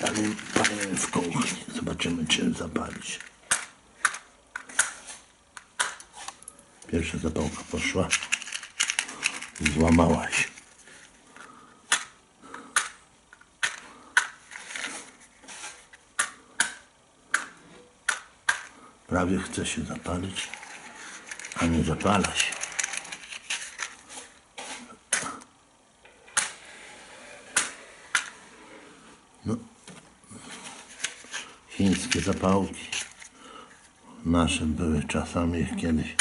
Palimy, palimy w kuchni. Zobaczymy, czy zapalić. Pierwsza zapałka poszła. Złamała się. Prawie chce się zapalić, a nie zapala się. No. Chińskie zapałki. Nasze były czasami kiedyś.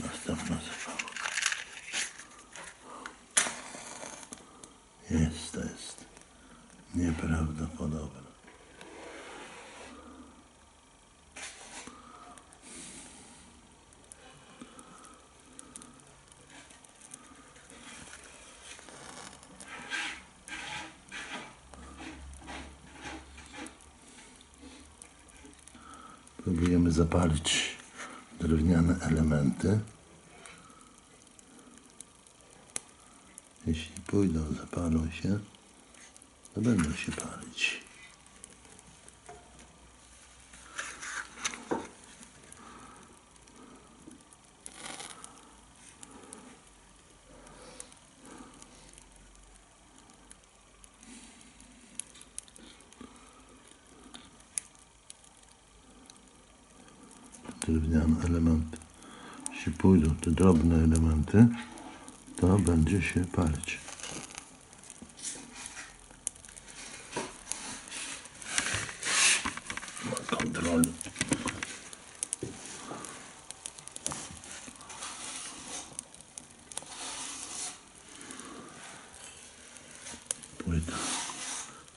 Następna zapałka. Jest, to jest nieprawdopodobne. Próbujemy zapalić drewniane elementy. Jeśli pójdą, zapalą się, to będą się palić. Drewniane elementy. Jeśli pójdą te drobne elementy, to będzie się palić. Kontroli. Płyta.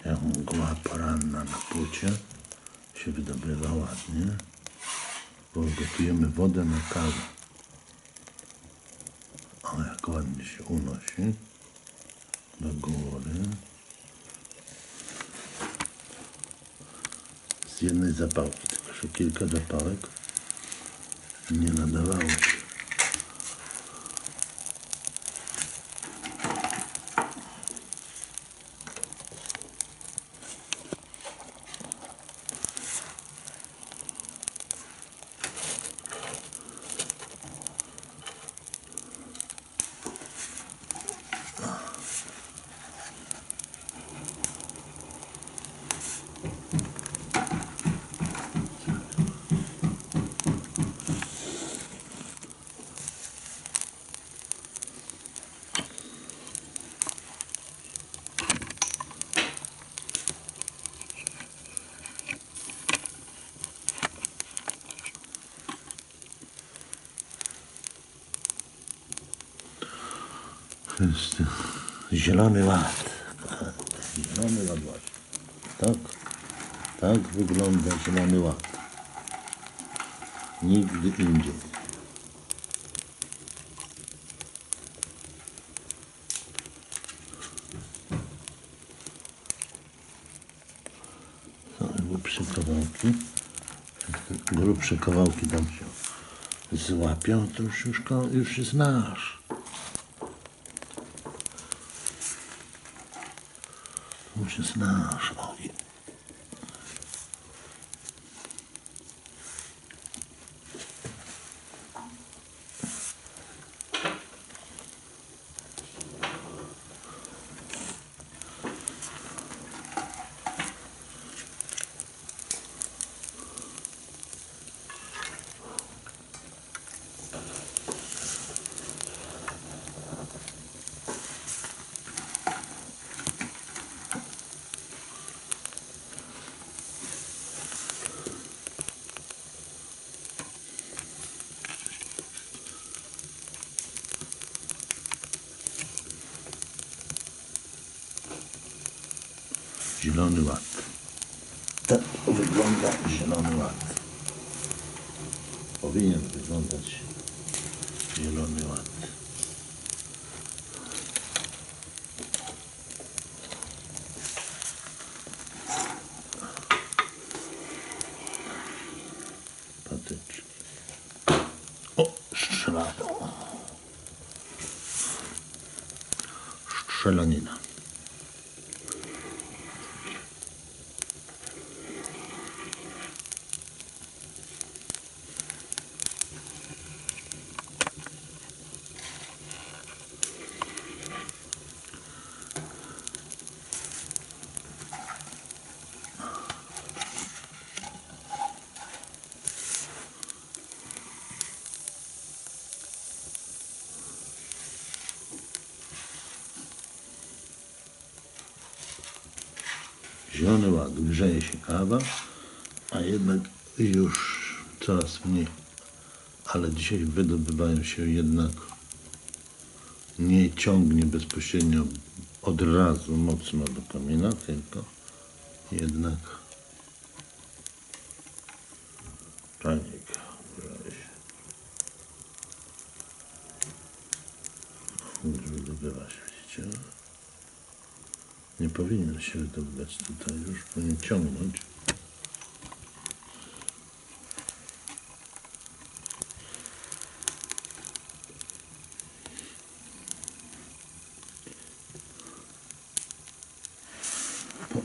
Jak mgła poranna na płycie się wydobywa ładnie, bo gotujemy wodę na kawę. O, jak ładnie się unosi do góry. Z jednej zapałki, tylko że kilka zapałek nie nadawało się. Jest zielony ład. Zielony ład właśnie. Tak, tak wygląda zielony ład. Nigdy indziej. Są grubsze kawałki. Grubsze kawałki tam się złapią, to już, już, już jest nasz. To już Zielony ład. Tak wygląda zielony ład. Powinien wyglądać zielony ład. Strzelanina. Zielony ład, grzeje się kawa, a jednak już coraz mniej. Ale dzisiaj wydobywają się jednak nie ciągnie bezpośrednio od razu mocno do kamienia, tylko jednak czajnik grzeje się. Już wydobywa się, widzicie? Powinien się wydobywać tutaj, już powinien ciągnąć. Po-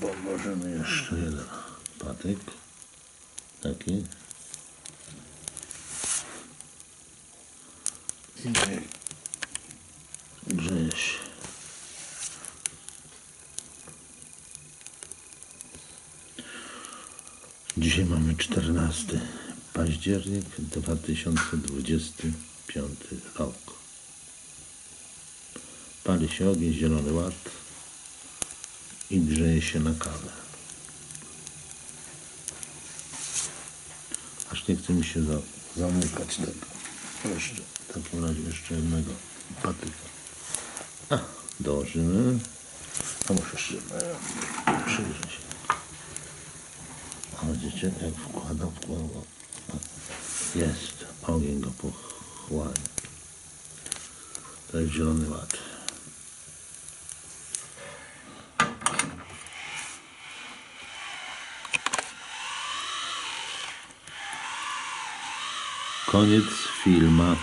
Położymy jeszcze jeden patyk. Taki. I niech grzeje się. Dzisiaj mamy 14 październik 2025 rok. Pali się ogień, zielony ład i grzeje się na kawę. Aż nie chce mi się za, zamykać tego. Jeszcze, w takim razie jeszcze jednego patyka. A, dołożymy. A muszę. Przyjrzę się. A widzicie, jak wkładam. O, Jest, ogień go pochłania. To jest zielony ład. Koniec filmu.